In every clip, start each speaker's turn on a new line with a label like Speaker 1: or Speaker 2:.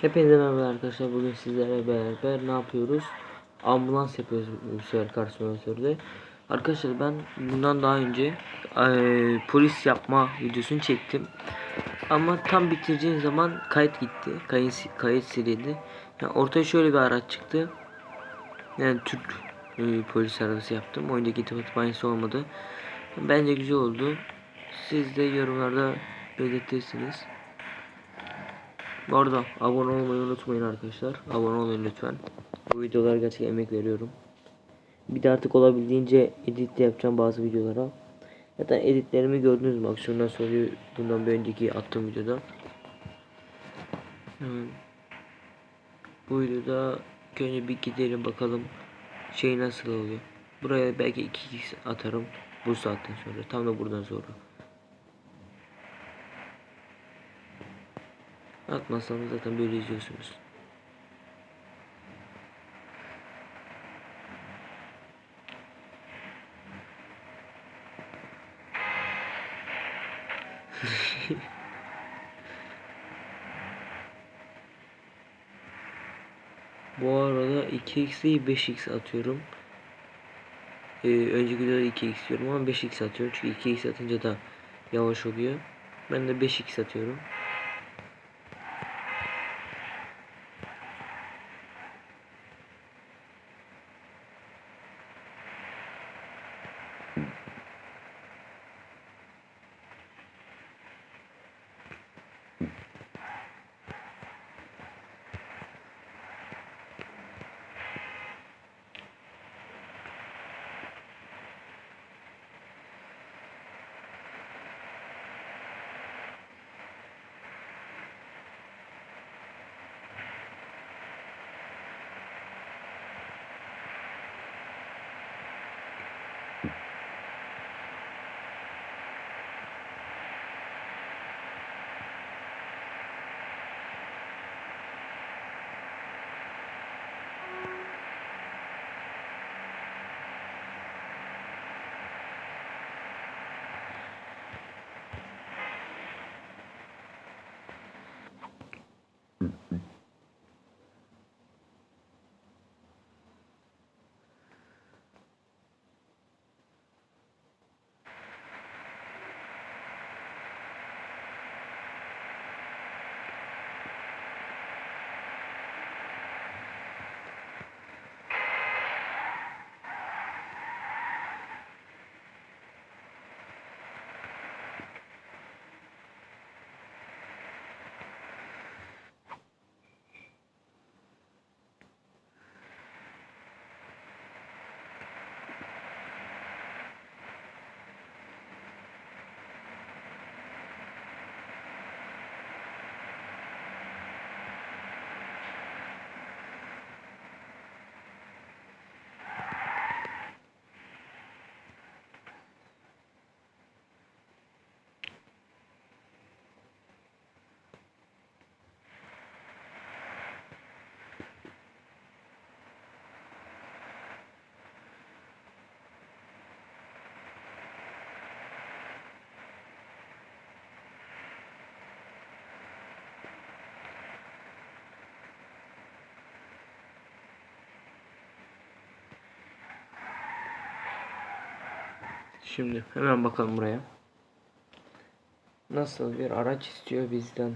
Speaker 1: Hepinize merhaba arkadaşlar. Bugün sizlerle beraber ne yapıyoruz? Ambulans yapıyoruz bu sefer kar simülatörde. Arkadaşlar ben bundan daha önce eee, polis yapma videosunu çektim. Ama tam bitireceğim zaman kayıt gitti. Kayıt, kayıt silindi. Yani ortaya şöyle bir araç çıktı. Yani Türk eee, polis arabası yaptım. Oyundaki itibat aynısı olmadı. Bence güzel oldu. Siz de yorumlarda belirtirsiniz. Bu arada abone olmayı unutmayın arkadaşlar. Abone olun lütfen. Bu videolara gerçekten emek veriyorum. Bir de artık olabildiğince edit de yapacağım bazı videolara. Zaten editlerimi gördünüz mü? Aksiyondan sonra bundan bir önceki attığım videoda. Hemen. Bu videoda önce bir gidelim bakalım şey nasıl oluyor. Buraya belki 2x atarım bu saatten sonra. Tam da buradan sonra. Atmazsanız zaten böyle izliyorsunuz. Bu arada 2x değil 5x atıyorum. Ee, önceki videoda 2x diyorum ama 5x atıyorum. Çünkü 2x atınca da yavaş oluyor. Ben de 5x atıyorum. Şimdi hemen bakalım buraya. Nasıl bir araç istiyor bizden?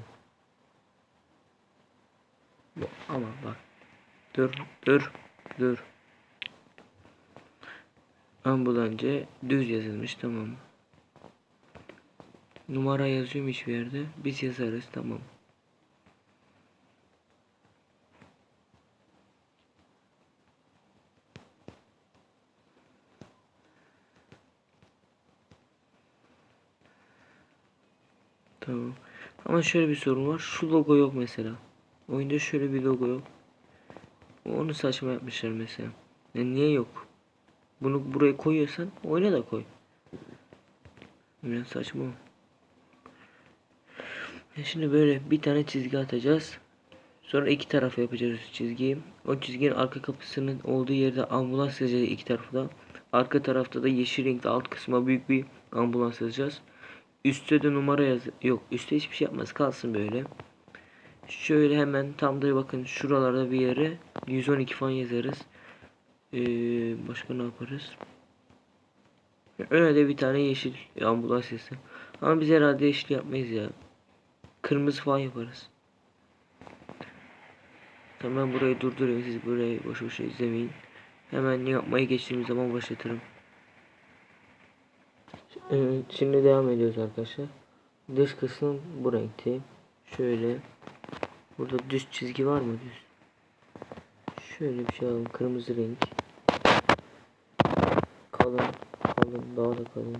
Speaker 1: Ama bak. Dur, dur, dur. Ambulancı düz yazılmış tamam. Numara yazıyor mu hiçbir yerde? Biz yazarız tamam. Tamam. Ama şöyle bir sorun var. Şu logo yok mesela. Oyunda şöyle bir logo yok. Onu saçma yapmışlar mesela. Yani niye yok? Bunu buraya koyuyorsan oyuna da koy. Biraz saçma. Ya şimdi böyle bir tane çizgi atacağız. Sonra iki tarafa yapacağız çizgiyi. O çizginin arka kapısının olduğu yerde ambulans yazacağız iki tarafta. da. Arka tarafta da yeşil renkli alt kısma büyük bir ambulans yazacağız. Üstte de numara yaz. Yok üstte hiçbir şey yapmaz. Kalsın böyle. Şöyle hemen tam da bakın şuralarda bir yere 112 falan yazarız. Ee, başka ne yaparız? Öne bir tane yeşil ambulans sesi. Ama biz herhalde yeşil yapmayız ya. Kırmızı falan yaparız. Tamam burayı durduruyorum. Siz burayı boş boş izlemeyin. Hemen yapmayı geçtiğimiz zaman başlatırım. Evet, şimdi devam ediyoruz arkadaşlar. Dış kısım bu renkte. Şöyle. Burada düz çizgi var mı düz? Şöyle bir şey alalım. Kırmızı renk. Kalın. Kalın. Daha da kalın.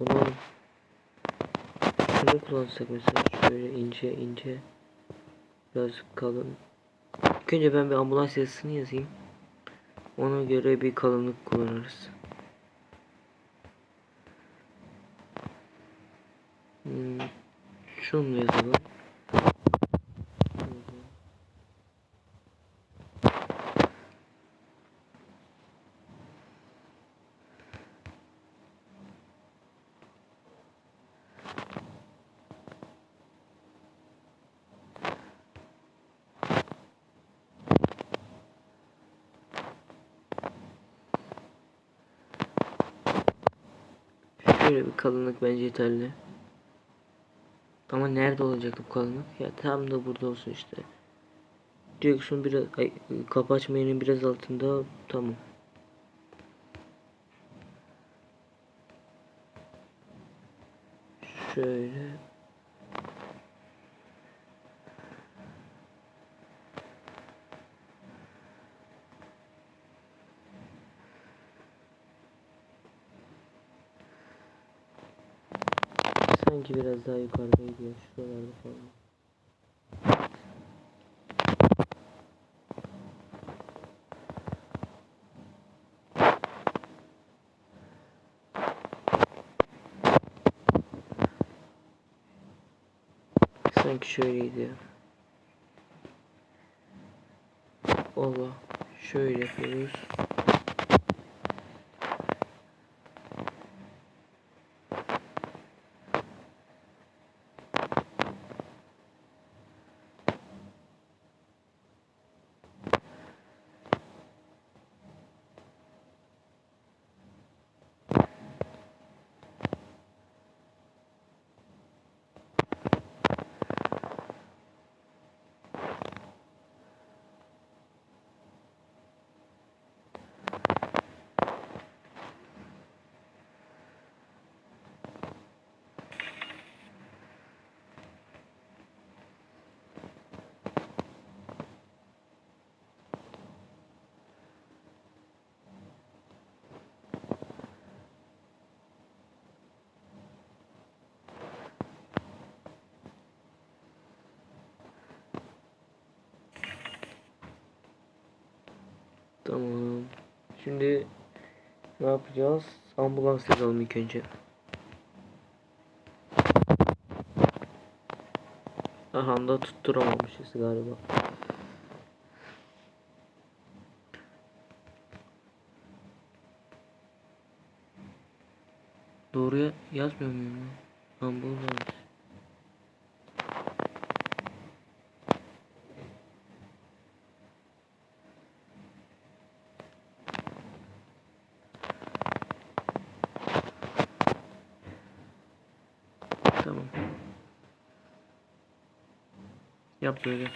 Speaker 1: Bunu şunu kullansak mesela şöyle ince ince biraz kalın. İlk önce ben bir ambulans yazısını yazayım. Ona göre bir kalınlık kullanırız. Hmm, şunu yazalım. Şöyle bir kalınlık bence yeterli. Ama nerede olacak bu kalınlık? Ya tam da burada olsun işte. Direksiyon biraz ay, kapı açma yerinin biraz altında tamam. Sanki biraz daha yukarıda gidiyor şuralarda falan. Sanki şöyleydi. Allah. Şöyle yapıyoruz. Tamam. Şimdi ne yapacağız? Ambulans yazalım ilk önce. Aha da tutturamamışız galiba. Doğruya yazmıyor muyum? Ambulans. Tamam. Yap böyle.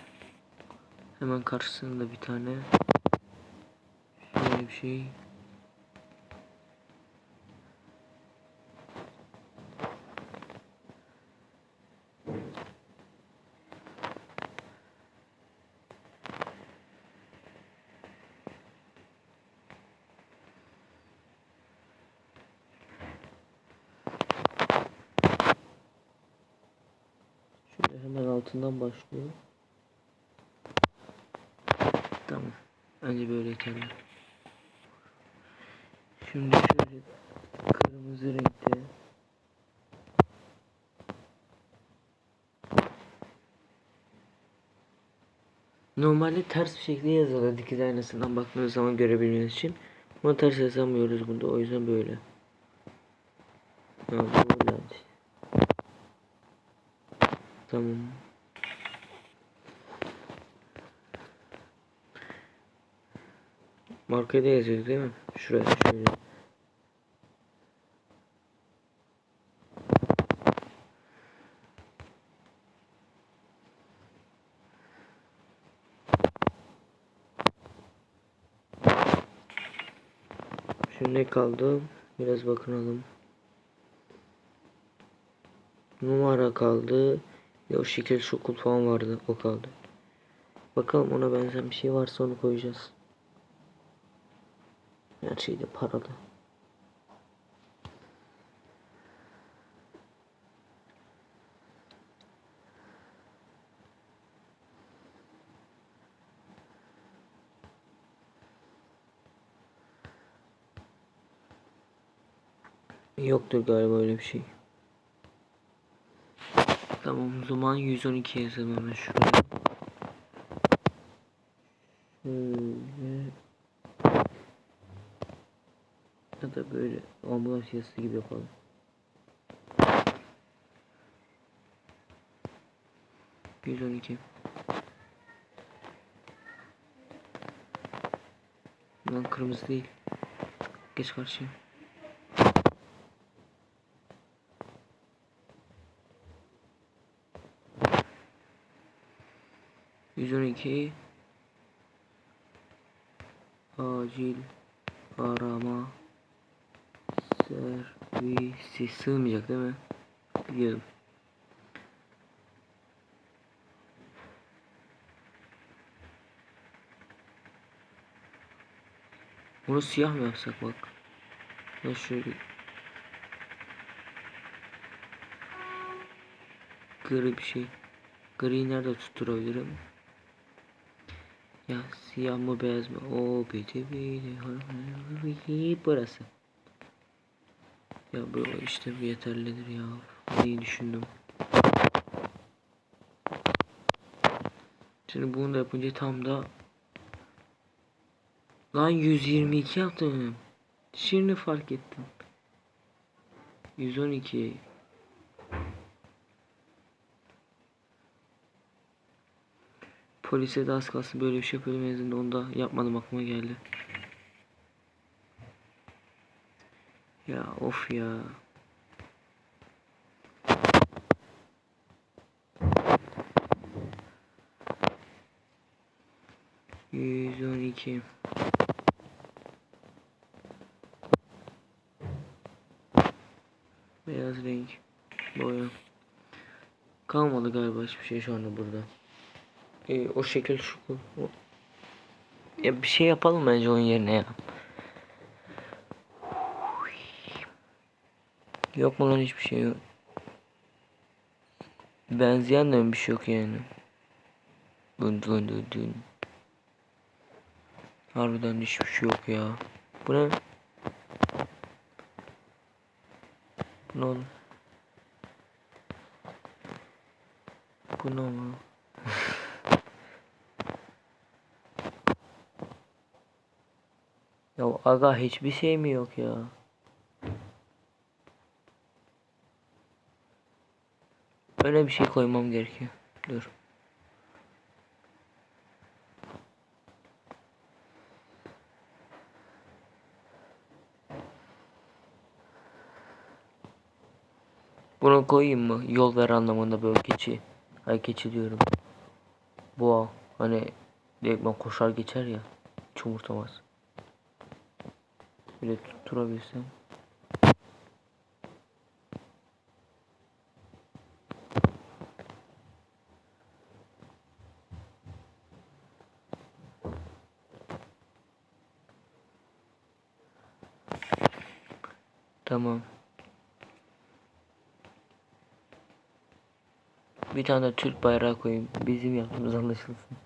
Speaker 1: Hemen karşısında bir tane. Şöyle bir şey. Şöyle hemen altından başlıyor. Tamam. Bence böyle yeterli. Şimdi şöyle kırmızı renkte Normalde ters bir şekilde yazılır dikiz aynasından baktığınız zaman görebilmeniz için. Ama ters yazamıyoruz bunda o yüzden böyle. Ha, böyle. Tamam. Markayı da yazıyor değil mi? Şuraya şöyle. Şimdi ne kaldı? Biraz bakınalım. Numara kaldı. Ya o şekil şokul falan vardı. O kaldı. Bakalım ona benzer bir şey varsa onu koyacağız. Her şey de paralı. Yoktur galiba öyle bir şey. Tamam o zaman 112 yazalım hemen şuraya. Şöyle. Ya da böyle ambulans yazısı gibi yapalım. Yüz on iki. Lan kırmızı değil. Geç karşıya. Yüz on iki. Acil arama servisi sığmayacak değil mi? Biliyorum. Bunu siyah mı yapsak bak. Ya şöyle gri bir şey. Gri nerede tutturabilirim? Ya siyah mı beyaz mı? O bidi bidi burası. Ya bu işte bu yeterlidir ya. Neyi düşündüm. Şimdi bunu da yapınca tam da Lan 122 yaptım. Şimdi fark ettim. 112 Polise de az kalsın böyle bir şey yapıyordum en azından onu da yapmadım aklıma geldi. Ya of ya. Yüz on iki. Beyaz renk. Boya. Kalmadı galiba hiçbir şey şu anda burada. Ee, o şekil şu. O... Ya bir şey yapalım bence onun yerine ya. Yok mu lan hiçbir şey yok. Benzeyen de bir şey yok yani. Dün dün dün dün. Harbiden hiçbir şey yok ya. Bu ne? Bu ne oğlum? Bu ne ama? ya aga hiçbir şey mi yok ya? Öyle bir şey koymam gerekiyor. Dur. Bunu koyayım mı? Yol ver anlamında böyle keçi. Ay keçi diyorum. Boğa. Hani direktman koşar geçer ya. Hiç umursamaz. Böyle tutturabilsem. Tamam. Bir tane de Türk bayrağı koyayım. Bizim yaptığımız anlaşılsın.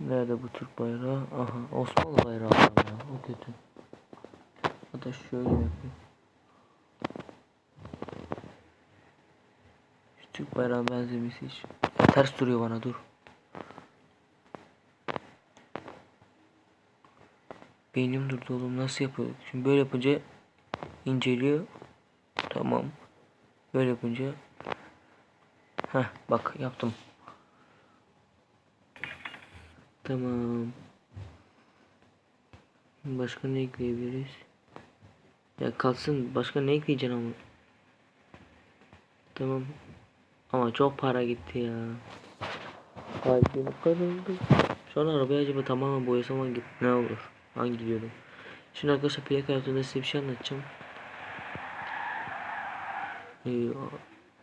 Speaker 1: Nerede bu Türk bayrağı? Aha Osmanlı bayrağı var ya. O kötü. Hatta şöyle yapayım. Şu Türk bayrağın benzemesi hiç. Ya, ters duruyor bana dur. Beynim durdu oğlum nasıl yapıyor? Şimdi böyle yapınca inceliyor. Tamam. Böyle yapınca Heh bak yaptım. Tamam. Başka ne ekleyebiliriz? Ya kalsın başka ne ekleyeceksin ama? Tamam. Ama çok para gitti ya. Kalbim kırıldı. Şu an arabayı acaba tamamen boyasam hangi ne olur? Hangi diyordum. Şimdi arkadaşlar plaka hayatında size bir şey anlatacağım. Ee,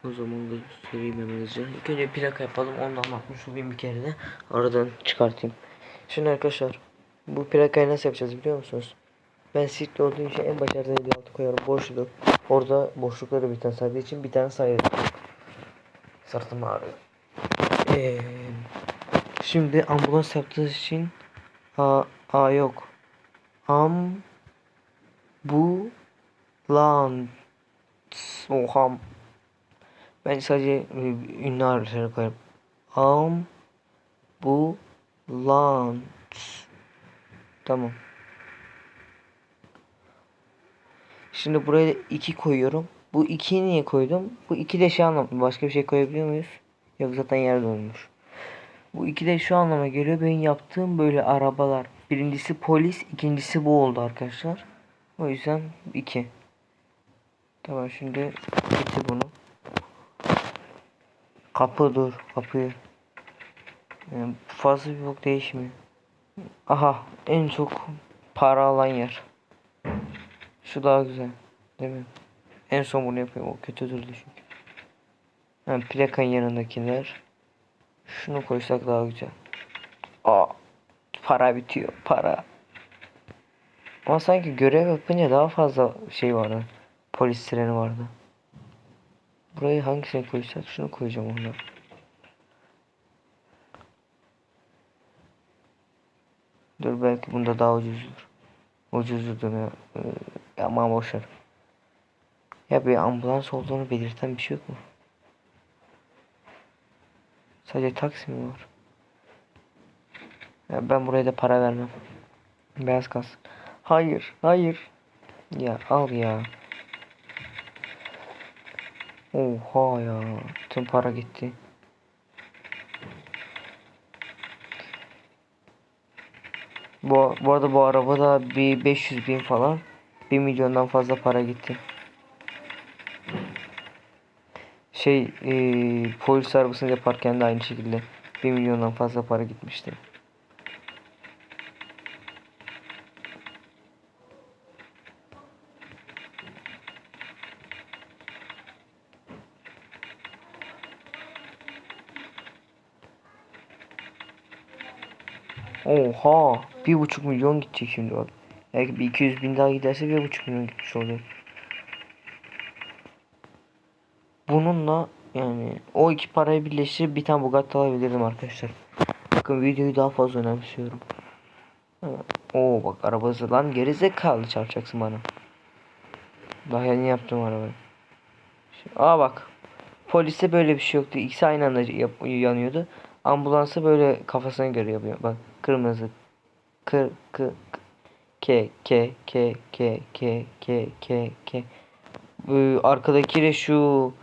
Speaker 1: o zaman da söyleyeyim hemen. İlk önce plaka yapalım. Onu anlatmış olayım bir kere de. Aradan çıkartayım. Şimdi arkadaşlar bu plakayı nasıl yapacağız biliyor musunuz? Ben sirkli olduğu için en başarılı 56 koyarım boşluk. Orada boşlukları bir tane saydığı için bir tane sayarım. Sırtım ağrıyor. Ee, şimdi ambulans yaptığı için A, A yok. Am bu lan Oha. Ben sadece e, ünlü harfleri koyarım. Am bu lan Tamam. Şimdi buraya 2 koyuyorum. Bu 2'yi niye koydum? Bu 2 de şey anlamı. Başka bir şey koyabiliyor muyuz? Yok zaten yer dolmuş. Bu 2 de şu anlama geliyor. Benim yaptığım böyle arabalar. Birincisi polis, ikincisi bu oldu arkadaşlar. O yüzden 2. Tamam şimdi bitti bunu. Kapı dur, kapıyı. Yani fazla bir bok değişmiyor. Aha en çok para alan yer. Şu daha güzel. Değil mi? En son bunu yapıyorum. O kötü durdu çünkü. Yani plakanın yanındakiler. Şunu koysak daha güzel. Aa, para bitiyor. Para. Ama sanki görev yapınca daha fazla şey vardı. Polis treni vardı. Burayı hangisini koysak şunu koyacağım ona. Dur belki bunda daha ucuzdur. Ucuzdur ya. Ee, ama boşver. Ya bir ambulans olduğunu belirten bir şey yok mu? Sadece taksi mi var? Ya ben buraya da para vermem. Beyaz kalsın. Hayır, hayır. Ya al ya. Oha ya. Tüm para gitti. Bu, bu arada bu arabada bir 500 bin falan 1 milyondan fazla para gitti. Şey e, polis arabasını yaparken de aynı şekilde 1 milyondan fazla para gitmişti. Oha. Bir buçuk milyon gidecek şimdi bak. Belki bir 200 bin daha giderse bir buçuk milyon gitmiş oluyor. Bununla yani o iki parayı birleştirip bir tane Bugatti alabilirdim arkadaşlar. Bakın videoyu daha fazla önemsiyorum. Oo bak araba hızlı lan gerizekalı çarpacaksın bana. Daha yeni yaptım arabayı. Aa bak. Poliste böyle bir şey yoktu. İkisi aynı anda yanıyordu. Ambulansı böyle kafasına göre yapıyor. Bak kırmızı. Kır kır K K K K K K K K arkadaki de şu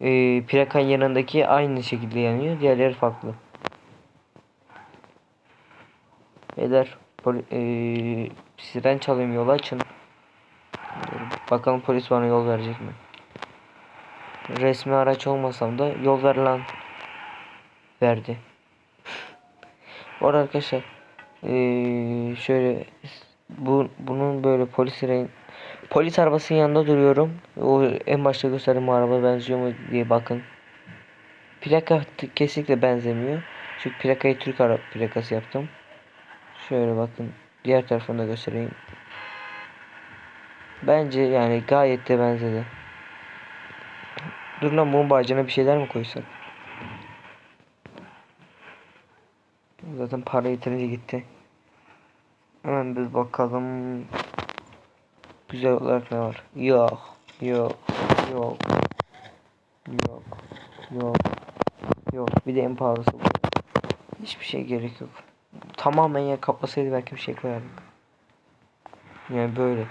Speaker 1: e, plakan yanındaki aynı şekilde yanıyor. Diğerleri farklı. Beyler e, siren çalayım yol açın. Bakalım polis bana yol verecek mi? Resmi araç olmasam da yol ver lan. Verdi. Bu arada arkadaşlar ee, şöyle bu bunun böyle polis rehin, polis arabasının yanında duruyorum. O en başta gösterdiğim araba benziyor mu diye bakın. Plaka kesinlikle benzemiyor. Çünkü plakayı Türk araba plakası yaptım. Şöyle bakın. Diğer tarafını da göstereyim. Bence yani gayet de benzedi. Dur lan bunun bacına bir şeyler mi koysak? Zaten para yeterince gitti. Hemen biz bakalım. Güzel olarak ne var? Yok. Yok. Yok. Yok. Yok. Yok. Bir de en pahalısı bu. Hiçbir şey gerek yok. Tamamen ya kaplasaydı belki bir şey koyardık. Yani böyle.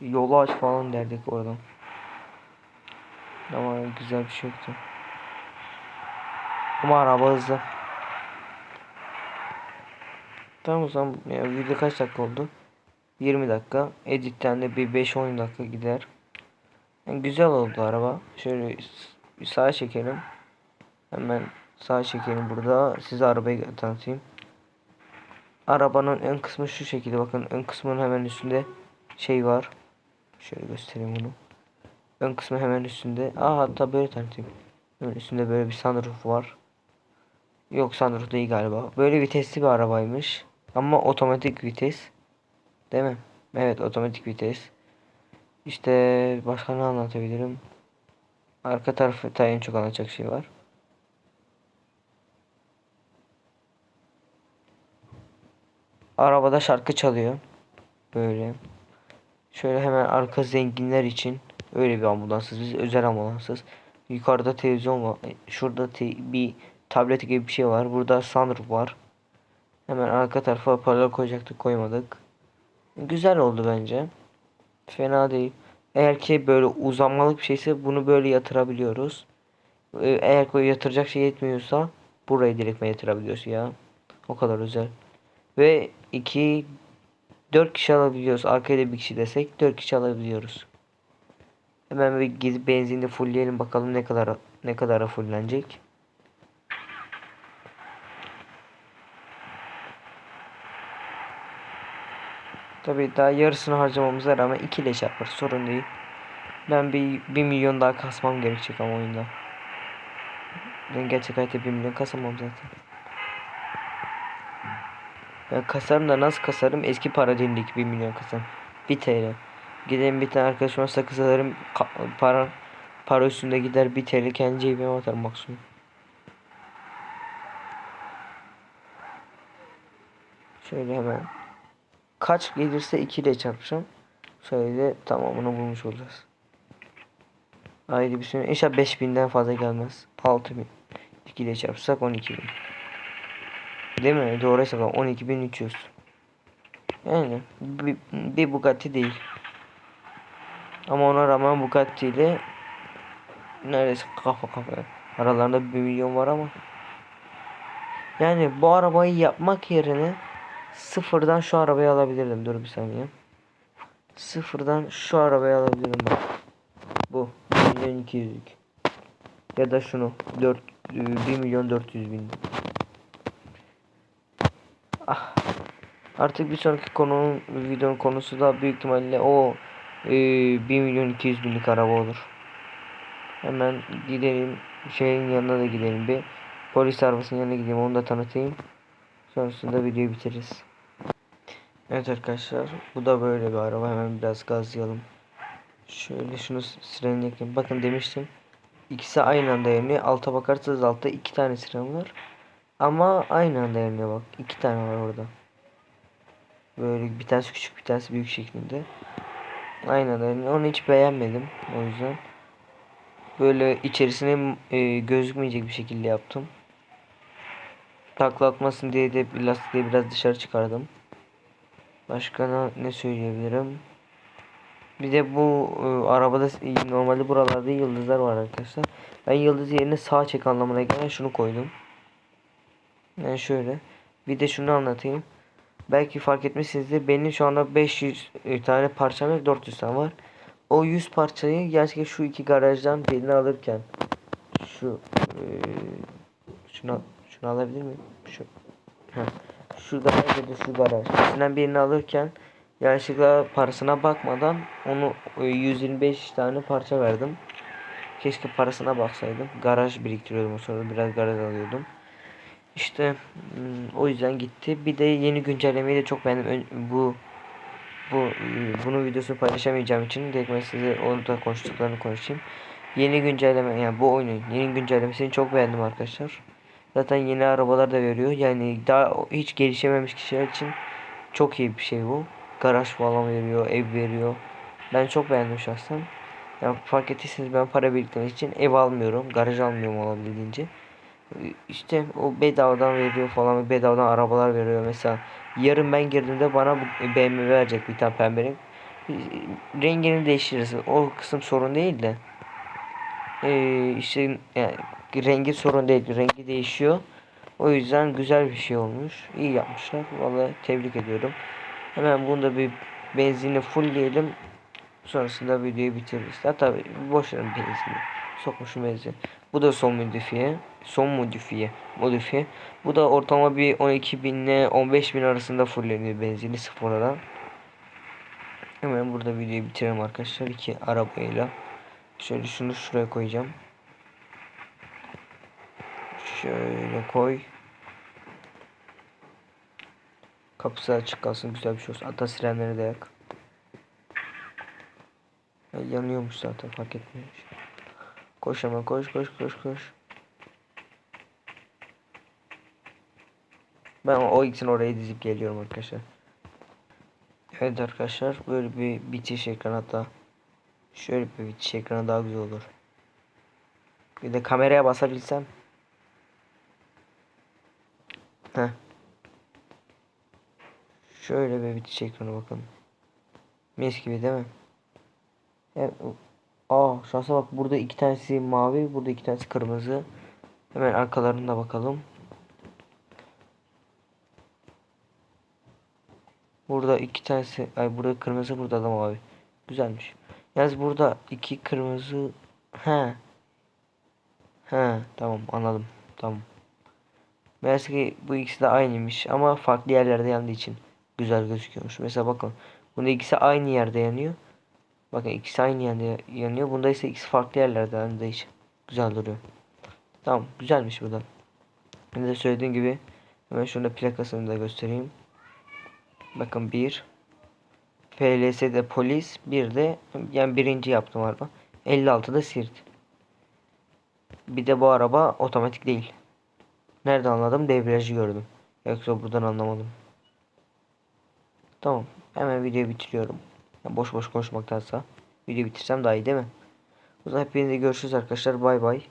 Speaker 1: Yolu aç falan derdik oradan. Ama güzel bir şey yoktu. Ama araba hızlı. Tamam o zaman ya, video kaç dakika oldu? 20 dakika. Editten de bir 5-10 dakika gider. Yani güzel oldu araba. Şöyle s- sağa çekelim. Hemen sağa çekelim burada. Size arabayı tanıtayım. Arabanın ön kısmı şu şekilde. Bakın ön kısmının hemen üstünde şey var. Şöyle göstereyim bunu. Ön kısmı hemen üstünde. Aa hatta böyle tanıtayım. Hemen üstünde böyle bir sunroof var. Yok sunroof değil galiba. Böyle vitesli bir arabaymış. Ama otomatik vites. Değil mi? Evet otomatik vites. İşte başka ne anlatabilirim? Arka tarafta en çok anlatacak şey var. Arabada şarkı çalıyor. Böyle. Şöyle hemen arka zenginler için öyle bir ambulansız. Biz özel ambulansız. Yukarıda televizyon var. Şurada te- bir tablet gibi bir şey var. Burada sunroof var. Hemen arka tarafa paralel koyacaktık koymadık. Güzel oldu bence. Fena değil. Eğer ki böyle uzanmalık bir şeyse bunu böyle yatırabiliyoruz. Ee, Eğer koyu yatıracak şey yetmiyorsa burayı direkt yatırabiliyoruz ya. O kadar özel. Ve 2 4 kişi alabiliyoruz. Arkaya da bir kişi desek 4 kişi alabiliyoruz. Hemen bir gidip benzinli fullleyelim bakalım ne kadar ne kadara fulllenecek. Tabii daha yarısını harcamamıza rağmen 2 ile çarpar sorun değil. Ben bir 1 milyon daha kasmam gerekecek ama oyunda. Ben gerçek hayatta 1 milyon kasamam zaten. Ben kasarım da nasıl kasarım? Eski para dilindeki 1 milyon kasarım. 1 TL. Gidelim bir tane arkadaşıma sakız alırım. Para para üstünde gider 1 TL kendi cebime atarım maksimum. Şöyle hemen. Kaç gelirse 2 ile çarpacağım. Şöyle tamamını bulmuş olacağız. Bir sürü. İnşallah 5000'den fazla gelmez. 6000. 2 ile çarpsak 12000. Değil mi? Doğru hesaplam 12300. Yani bir, bir Bugatti değil. Ama ona rağmen Bugatti ile neredeyse kafa kafaya. Aralarında 1 milyon var ama. Yani bu arabayı yapmak yerine sıfırdan şu arabayı alabilirdim. Dur bir saniye. Sıfırdan şu arabayı alabilirim bak. Bu 1 milyon 200'lük. Ya da şunu 4 1 milyon 400 bin. Ah. Artık bir sonraki konunun videonun konusu da büyük ihtimalle o e, 1 milyon 200 binlik araba olur. Hemen gidelim şeyin yanına da gidelim bir. Polis arabasının yanına gideyim onu da tanıtayım. Sonrasında videoyu bitiririz. Evet arkadaşlar bu da böyle bir araba hemen biraz gazlayalım. Şöyle şunu sirenini yakayım. Bakın demiştim. İkisi aynı anda yanıyor. Alta bakarsanız altta iki tane siren var. Ama aynı anda yanıyor bak. iki tane var orada. Böyle bir tanesi küçük bir tanesi büyük şeklinde. Aynen öyle. Onu hiç beğenmedim. O yüzden. Böyle içerisine e, gözükmeyecek bir şekilde yaptım. Takla atmasın diye de lastiği biraz dışarı çıkardım. Başka ne, söyleyebilirim? Bir de bu e, arabada e, normalde buralarda yıldızlar var arkadaşlar. Ben yıldız yerine sağ çek anlamına gelen şunu koydum. Yani şöyle. Bir de şunu anlatayım. Belki fark etmişsinizdir. Benim şu anda 500 tane parçam yok 400 tane var. O 100 parçayı gerçekten şu iki garajdan birini alırken şu e, şunu şunu alabilir miyim? Şu. Heh. Şu garaj ya da şu garaj. İkisinden birini alırken yanlışlıkla parasına bakmadan onu e, 125 tane parça verdim. Keşke parasına baksaydım. Garaj biriktiriyordum o sırada biraz garaj alıyordum. İşte hmm, o yüzden gitti. Bir de yeni güncellemeyi de çok beğendim. Bu bu e, bunu videosunu paylaşamayacağım için direkt ben size orada konuştuklarını konuşayım. Yeni güncelleme yani bu oyunun yeni güncellemesini çok beğendim arkadaşlar. Zaten yeni arabalar da veriyor. Yani daha hiç gelişememiş kişiler için çok iyi bir şey bu. Garaj falan veriyor, ev veriyor. Ben çok beğendim şahsen. Yani fark ettiyseniz ben para biriktirmek için ev almıyorum. Garaj almıyorum olabildiğince. İşte o bedavadan veriyor falan bedavadan arabalar veriyor mesela yarın ben girdiğimde bana BMW verecek bir tane pembe renk rengini değiştiririz o kısım sorun değil de Ee, işte yani, rengi sorun değil. Rengi değişiyor. O yüzden güzel bir şey olmuş. İyi yapmışlar. Vallahi tebrik ediyorum. Hemen bunda bir benzini fullleyelim. Sonrasında videoyu bitiririz. Hatta boş verin benzini. Sokmuşum benzin. Bu da son modifiye. Son modifiye. Modifiye. Bu da ortalama bir 12 bin ile 15 bin arasında fulleniyor benzini sıfırdan. Hemen burada videoyu bitirelim arkadaşlar. iki arabayla. Şöyle şunu şuraya koyacağım. Şöyle koy. Kapısı açık kalsın güzel bir şey olsun. Hatta sirenleri de yak. Ya yanıyormuş zaten fark etmiyormuş. Koş hemen koş koş koş koş. Ben o ikisini oraya dizip geliyorum arkadaşlar. Evet arkadaşlar böyle bir bitiş ekranı hatta şöyle bir bitiş ekranı daha güzel olur. Bir de kameraya basabilsem. Heh. Şöyle bir bitiş ekranı bakın. Mis gibi değil mi? Evet. Aa şansa bak burada iki tanesi mavi burada iki tanesi kırmızı. Hemen arkalarına bakalım. Burada iki tanesi ay burada kırmızı burada da mavi. Güzelmiş. Yalnız burada iki kırmızı he. He tamam anladım. Tamam. Meğerse ki bu ikisi de aynıymış ama farklı yerlerde yandığı için güzel gözüküyormuş. Mesela bakın bunda ikisi aynı yerde yanıyor. Bakın ikisi aynı yerde yanıyor. Bunda ise ikisi farklı yerlerde yandığı için güzel duruyor. Tamam güzelmiş bu da. Ben de söylediğim gibi hemen şurada plakasını da göstereyim. Bakın bir PLS'de polis bir de yani birinci yaptım araba. 56'da sirt. Bir de bu araba otomatik değil. Nerede anladım? Debriyajı gördüm. Yoksa buradan anlamadım. Tamam. Hemen videoyu bitiriyorum. Ya boş boş konuşmaktansa video bitirsem daha iyi değil mi? O zaman hepinize görüşürüz arkadaşlar. Bay bay.